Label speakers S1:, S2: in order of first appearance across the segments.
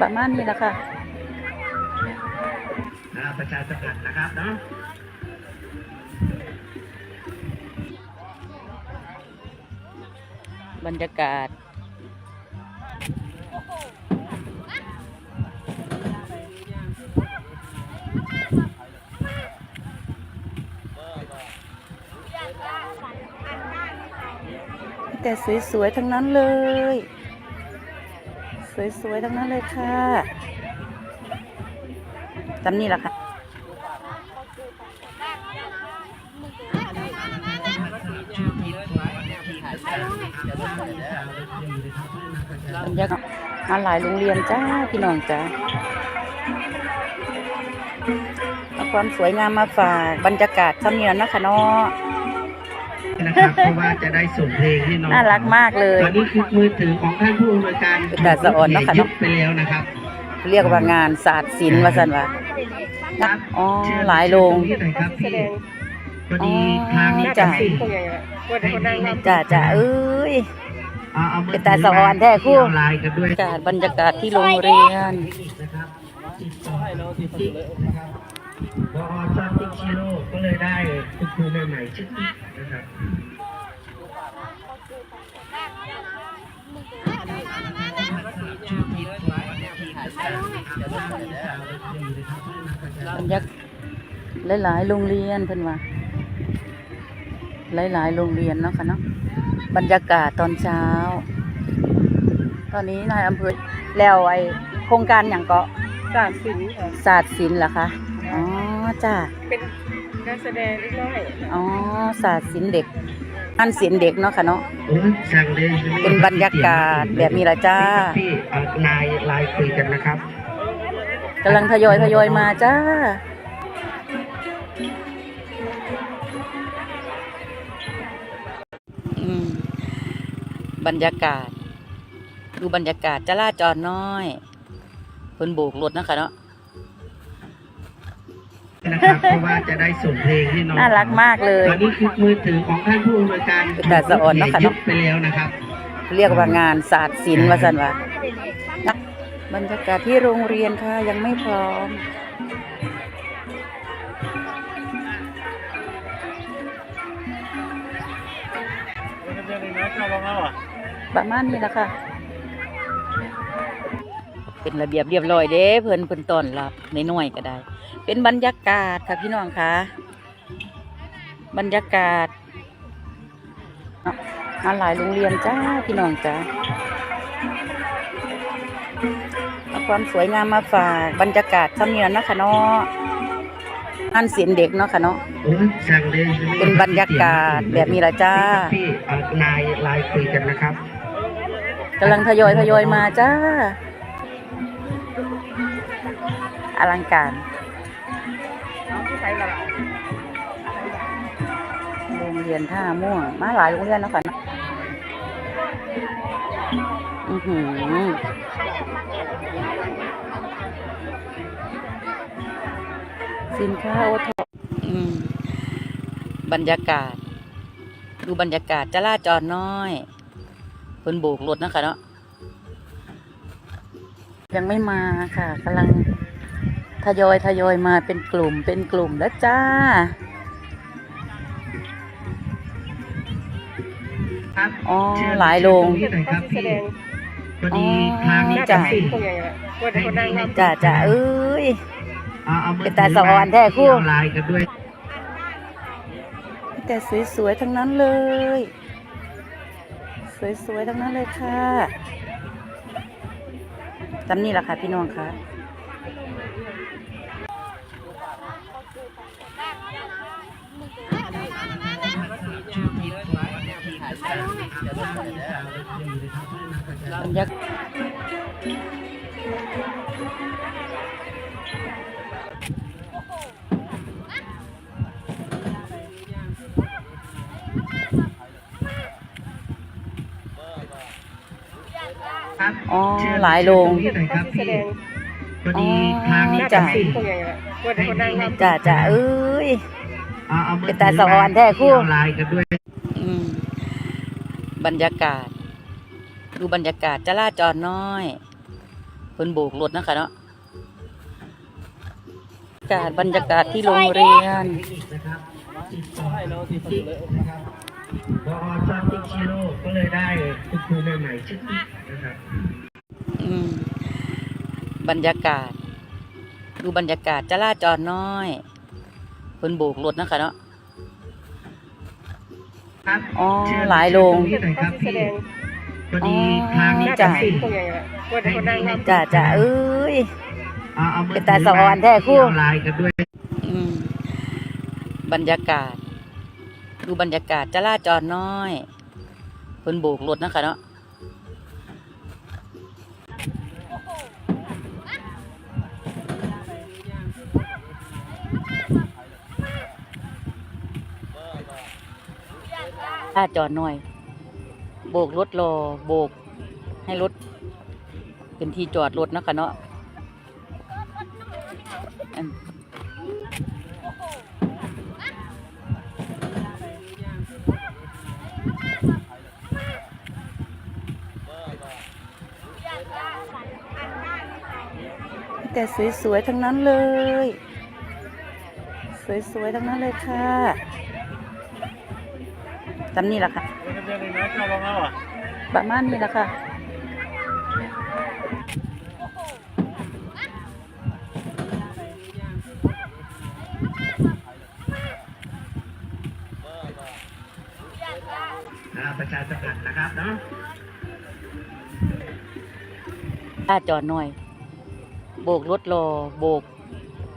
S1: ประมาณนี้แหละค่ะ
S2: ประชาสัมพันธ์นะครับเนาะ
S1: บรรยากาศ แต่สวยๆ ทั้งนั้นเลย สวยๆทั้งนั้นเลยค่ะจำนี่แหละค่ะบรรยากาศมาหลายโรงเรียนจ้า พี่น้องจ้าเอาความสวยงามมาฝากบรรยากาศซ้ำเนียนนะคะเนาะ
S2: นะครับเพราะว่าจะได้ส่งเพลงให้น้อง
S1: น่ารักมากเลย
S2: ตอนนี้คือมือถือของท่านผู้อำนวยการ
S1: เป็นดาสะอ่อนเนอะค่ะเนอะ
S2: ยึดไปแล้วนะครับ
S1: เรียกว่างานศาสตร์ศิลป์ว่าสันว่า
S2: ครับ
S1: อ๋อ
S2: เชิญ
S1: หลายโรง
S2: เชิญตที่ไหนครับพี่พอดี
S1: อ๋อ
S2: ทางนี้
S1: จ้ะ
S2: ให้
S1: จ้าจ้าเอ้ย
S2: เอาเอามือ
S1: เป็นตาสะอ่อนแท้คู่
S2: เอาไลน์กันด้วย
S1: บรรยากาศบรรยากาศที่โรงเรียน
S2: นะครับติดต่อติ๊กนะครับ พอชอบติ๊กชิโร่ก็เลยได้คุณครูใหม่ๆชื่อติ๊กนะครับ
S1: บรรยากหลายๆโรงเรียนเพิ่นว่าหลายๆโรงเรียนเนาะค่ะเนาะบรรยากาศตอนเช้า ตอนนี้นายอำเภอแล้วไอโครงการอย่างเกาะ
S3: ศาสตร์ศิลป์ค่ะ
S1: ศาสตร์ศิลป์เหรอคะอ๋อ จ้า
S3: เป็นการแสดงเล็กน้อย
S1: อ๋อศาสตร์ศิลป์เด็กอันศิลป์เด็กเนาะค่ะเนาะ
S2: โอ้ยสั่งเลยใช่ไหม
S1: เป็นบรรยากาศแบบนี้ละจ้า
S2: พี่เอานายไลน์คุยกันนะครับ
S1: กำลังทยอยทยอยมาจ้าอืมบรรยากาศ ดูบรรยากาศจราจรน้อยเพิ่นโบกรถนะคะเนาะ
S2: นะครับเพราะว่าจะได้ส่งเพลงให้น้อง
S1: น่ารักมากเลย
S2: ตอนนี้คือมือถือของท่านผู้อำนวยการ
S1: เป็นดาสะอ่อนเนอะค่ะเน
S2: ยึ
S1: อะ
S2: ดไปแล้วนะครับ
S1: เรียกว่างานศาสตร์ศิลป์ว่าสันว่านะบรรยากาศที่โรงเรียนค่ะยังไม่พร้อม ประมาณนี้แหละค่ะ เป็นระเบียบเรียบร้อยเด้เพิ่นเพิ่นต้อนรับในหน่วยๆก็ได้ เป็นบรรยากาศค่ะพี่น้องค่ะ บรรยากาศเนาะมาหลายโรงเรียนจ้าพี่น้องจ้าเอาความสวยงามมาฝากบรรยากาศซ้ำเนียนนะคะเนาะงานศิลป์เด็กเนาะค่ะเนาะ
S2: โอ้ยสั่งเลยใช่ไหม
S1: เป็นบรรยากาศแบบนี้ละจ้า
S2: พี่เอานายไลน์คุยกันนะครับ
S1: กำลังทยอยทยอยมาจ้า อลังการโรงเรียนท่าม่วง มาหลายโรงเรียนแล้วค่ะอือหือสินค้าโอท็อปอืมบรรยากาศ ดูบรรยากาศจราจรน้อยเพิ่นโบกรถนะคะเนาะยังไม่มาค่ะกำลัง ทยอยทยอยมาเป็นกลุ่มเป็นกลุ่มแล้วจ้า
S2: ครับ
S1: อ๋อหลายโรง
S2: ที่ไหนครับพี่พอดีทางนี้
S1: จ้ะ
S2: ให้
S3: พวกอย่างเงี้ยว่าแต่คนนั่งรับ
S1: จ้าจ้าเอ้ย
S2: เอาเอามือ
S1: เป็นตาสะอ่อนแท้คู่
S2: เอาไลน์กันด้วย
S1: แต่สวยๆทั้งนั้นเลย สวยๆทั้งนั้นเลยค่ะจำนี่แหละค่ะพี่น้องค่ะ บรร ยาก
S2: ครับ
S1: อ๋อ
S2: เชิญ
S1: หลายโรง
S2: เชิญตที่ไหนครับ
S3: แส
S2: พี่
S3: ดง
S2: พอดี
S1: อ๋อ
S2: ทางนี้
S1: จ้ะ
S2: ให้
S3: พวกอย่างเงี้ยว่าแต่คนนั่งรับ
S1: จ้าจ้าเอ้ย
S2: เอาเอามือ
S1: เป็นตาสะอ่อนแท้คู่
S2: เอาไลน์กันด้วย
S1: อืม บรรยากาศ ดูบรรยากาศจราจรน้อยเพิ่นโบกรถนะคะเนาะอากาศบรรยากาศที่โรงเรียน
S2: นะครับติดต่อให้เราติดต่อเลยนะครับพอชอบติ๊กชิโร่ก็เลยได้คุณครูใหม่ๆชื่อติ๊กนะครับ
S1: บรรยากาศ ดูบรรยากาศจราจรน้อยเพิ่นโบกรถนะคะเนาะ
S2: ครับ
S1: อ๋อ
S2: เชิญ
S1: หลายโรง
S2: เชิญตนี้หน่อยครับ
S3: แส
S2: พี่
S3: ดง
S2: พอดีทางนี้
S3: น่า
S2: จะ
S3: จะ
S2: ให้
S3: ศิลป์พวกอย่างเงี้ยว่าแต่คนนั่งรำ
S1: จ้าจ้าเอ้ย
S2: เอาเอามือ
S1: เป็นตาสะออนแท้ครู
S2: เอาไลน์กันด้วย
S1: อืมบรรยากาศ ดูบรรยากาศจราจรน้อยเพิ่นโบกรถนะคะเนาะ จราจรน้อย โบกรถรอโบก ให้รถ เป็นที่จอดรถนะคะเนาะแต่สวยๆทั้งนั้นเลย สวยๆทั้งนั้นเลยค่ะ จำนี่แหละค่ะ ประมาณนี้แหละค่ะ
S2: อ่าประชาสัมพันธ์นะครับเนาะ
S1: ถ้าจอดหน่อย โบกรถรอโบก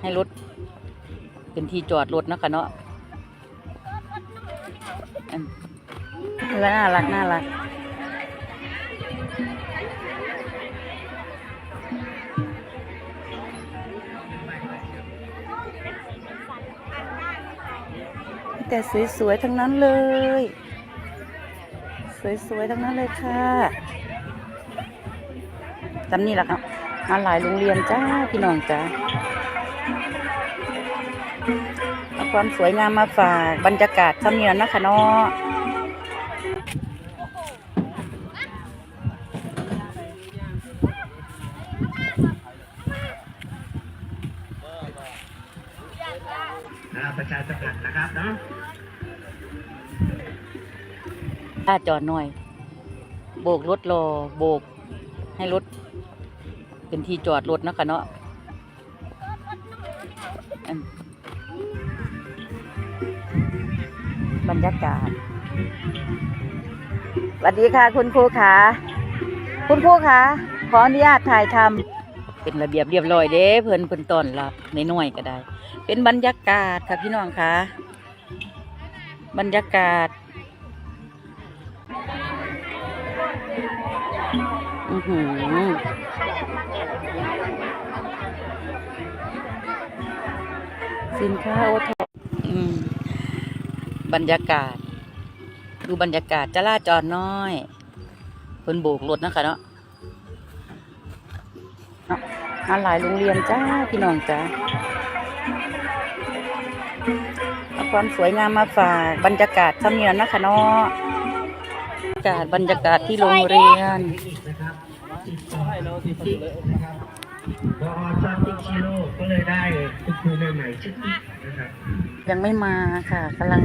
S1: ให้รถเป็นที่จอดรถนะคะเนาะ น่ารักน่ารักแต่สวยๆทั้งนั้นเลย สวยๆทั้งนั้นเลยค่ะจำนี่แหละครับมาหลายโรงเรียนจ้าพี่น้องจ้าเอาความสวยงามมาฝากบรรยากาศทำเนียนนะคะเนาะ
S2: ประชาสัมพันธ์นะครับเนาะ
S1: ถ้าจอดหน่อย โบกรถรอโบก ให้รถ เป็นที่จอดรถนะคะเนาะบรรยากาศสวัสดีค่ะคุณครูขาคุณครูขาขออนุญาตถ่ายทำ เป็นระเบียบเรียบร้อยเด้เพิ่นเพิ่นต้อนรับน้อยก็ได้ เป็นบรรยากาศค่ะพี่น้องคะบรรยากาศ อือหือสินค้าโอทออืมบรรยากาศ ดูบรรยากาศจราจรน้อยเพิ่นโบกรถนะคะเนาะ มาหลายโรงเรียนจ้าพี่น้องจ้าเอาความสวยงามมาฝากบรรยากาศทำเนียนนะคะเนาะบรรยากาศบรรยากาศที่โรงเรียน
S2: นะครับติดต่อให้เราติดต่อเลยนะครับพอชอบติ๊กชิโร่ก็เลยได้คุณครูใหม่ๆชื่อติ๊กนะครับ
S1: ยังไม่มาค่ะกำลัง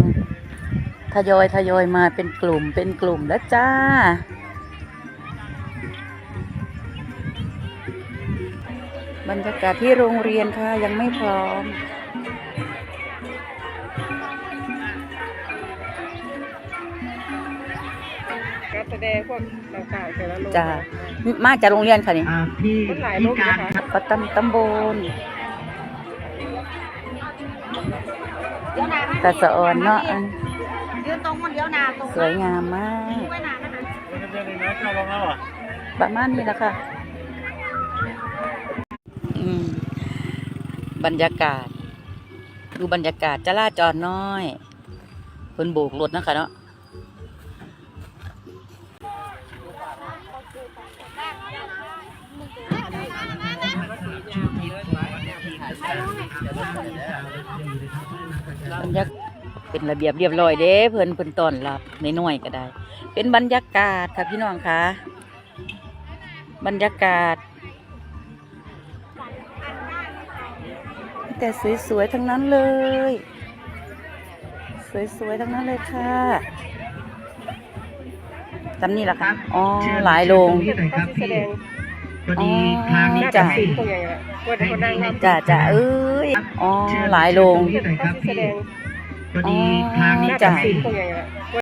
S1: ทยอยทยอยมาเป็นกลุ่มเป็นกลุ่มแล้วจ้า บรรยากาศที่โรงเรียนค่ะยังไม่พร้อม
S3: การแสดงพวกต่างๆแต่ละโรง
S1: จ้ามาจากโรงเรียนค่ะนี่
S2: อ่าพี่
S3: มันหลาย
S2: พี่
S3: รูป
S2: การ
S3: นะคะ
S2: ครับ
S1: ปัตตำตำบลตาสะออนเนาะอัน
S4: ยืนตรงคนเดียวนาตรง
S1: สวยงามมาก
S4: ไว้นานนะคะ
S1: ประมาณนี้แหละค่ะอืม บรรยากาศ ดูบรรยากาศจราจรน้อยเพิ่นโบกรถนะคะเนาะบรรยากเป็นระเบียบเรียบร้อยเด้เพิ่นเพิ่นต้อนรับน้อยก็ได้ เป็นบรรยากาศค่ะพี่น้องคะบรรยากาศ แต่สวยๆทั้งนั้นเลย สวยๆทั้งนั้นเลยค่ะจำนี่แหละค่ะอ๋อ
S2: เชิญ
S1: หลายโรง
S2: เชิญตนี้หน่อยครับ
S3: แส
S2: พี่
S3: ดง
S2: พอดีทาง
S1: อ๋
S2: นี้
S1: อ
S2: จะ
S1: จ้ะ
S2: ให้
S3: สินพวกอย่างเงี้ยพวกเด็กคนนั่งรำ
S1: จ้าจ้าเอ้ยอ๋อ
S2: เชิญ
S1: หลายโรง
S2: เชิญตนี้หน่อยครับ
S3: แส
S2: พี่
S3: ดง
S2: พอดีทางนี้
S1: จ้ะ